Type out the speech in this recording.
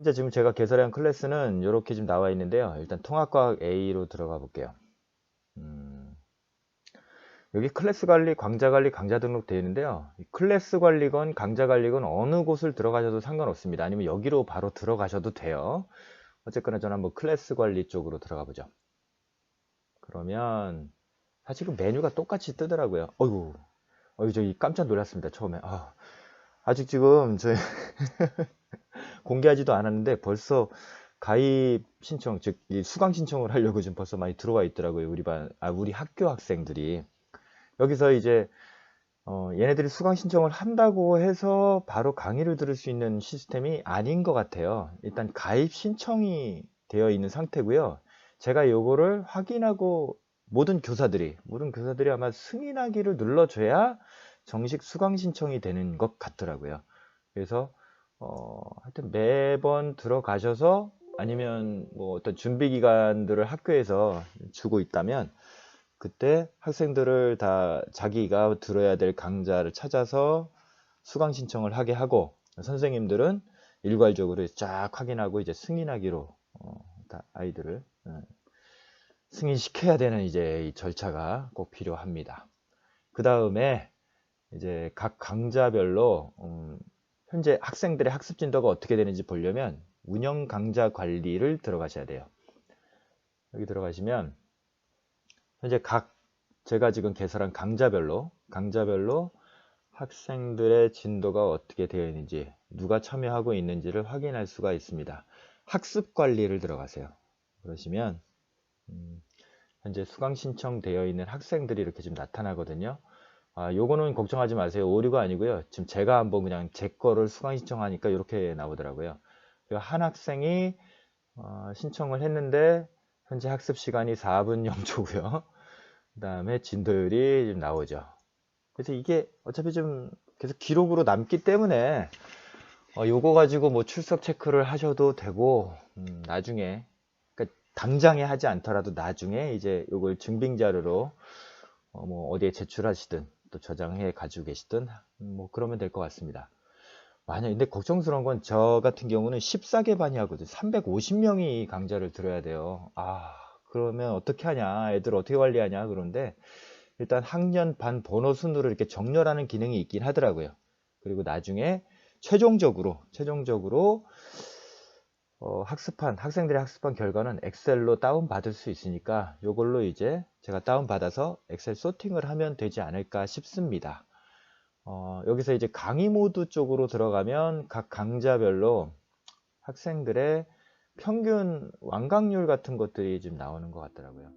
이제 지금 제가 개설한 클래스는 이렇게 지금 나와 있는데요. 일단 통합과학 A로 들어가 볼게요. 음, 여기 클래스 관리, 강좌 관리, 강좌 등록 되어 있는데요. 이 클래스 관리건 강좌 관리건 어느 곳을 들어가셔도 상관없습니다. 아니면 여기로 바로 들어가셔도 돼요. 어쨌거나 저는 한번 클래스 관리 쪽으로 들어가 보죠. 그러면 사실 그 메뉴가 똑같이 뜨더라고요. 어이구, 어이 저기 깜짝 놀랐습니다. 처음에. 아, 아직 지금 저희 공개하지도 않았는데 벌써 가입 신청, 즉이 수강 신청을 하려고 지금 벌써 많이 들어와 있더라고요. 우리 반, 아 우리 학교 학생들이 여기서 이제 어, 얘네들이 수강 신청을 한다고 해서 바로 강의를 들을 수 있는 시스템이 아닌 것 같아요. 일단 가입 신청이 되어 있는 상태고요. 제가 요거를 확인하고 모든 교사들이 모든 교사들이 아마 승인하기를 눌러줘야 정식 수강 신청이 되는 것 같더라고요. 그래서 어, 하여튼 매번 들어가셔서 아니면 뭐 어떤 준비 기간들을 학교에서 주고 있다면 그때 학생들을 다 자기가 들어야 될 강좌를 찾아서 수강 신청을 하게 하고 선생님들은 일괄적으로 쫙 확인하고 이제 승인하기로 어, 다 아이들을 어, 승인시켜야 되는 이제 이 절차가 꼭 필요합니다. 그 다음에 이제 각 강좌별로 음, 현재 학생들의 학습 진도가 어떻게 되는지 보려면 운영 강좌 관리를 들어가셔야 돼요. 여기 들어가시면 현재 각 제가 지금 개설한 강좌별로 강좌별로 학생들의 진도가 어떻게 되어 있는지 누가 참여하고 있는지를 확인할 수가 있습니다. 학습 관리를 들어가세요. 그러시면 음, 현재 수강 신청되어 있는 학생들이 이렇게 지금 나타나거든요. 아, 요거는 걱정하지 마세요. 오류가 아니고요. 지금 제가 한번 그냥 제 거를 수강 신청하니까 이렇게 나오더라고요. 한 학생이 어, 신청을 했는데 현재 학습 시간이 4분 0초고요. 그 다음에 진도율이 좀 나오죠. 그래서 이게 어차피 좀 계속 기록으로 남기 때문에 어, 요거 가지고 뭐 출석 체크를 하셔도 되고 음, 나중에 그러니까 당장에 하지 않더라도 나중에 이제 요걸 증빙 자료로 어, 뭐 어디에 제출하시든 또 저장해 가지고 계시든 뭐 그러면 될 것 같습니다. 만약 근데 걱정스러운 건 저 같은 경우는 14개 반이 하거든요. 350명이 강좌를 들어야 돼요. 아 그러면 어떻게 하냐 애들 어떻게 관리하냐 그런데 일단 학년 반 번호 순으로 이렇게 정렬하는 기능이 있긴 하더라고요. 그리고 나중에 최종적으로 최종적으로 어, 학습한 학생들이 학습한 결과는 엑셀로 다운 받을 수 있으니까 이걸로 이제 제가 다운 받아서 엑셀 소팅을 하면 되지 않을까 싶습니다. 어, 여기서 이제 강의 모드 쪽으로 들어가면 각 강좌별로 학생들의 평균 완강률 같은 것들이 지금 나오는 것 같더라고요.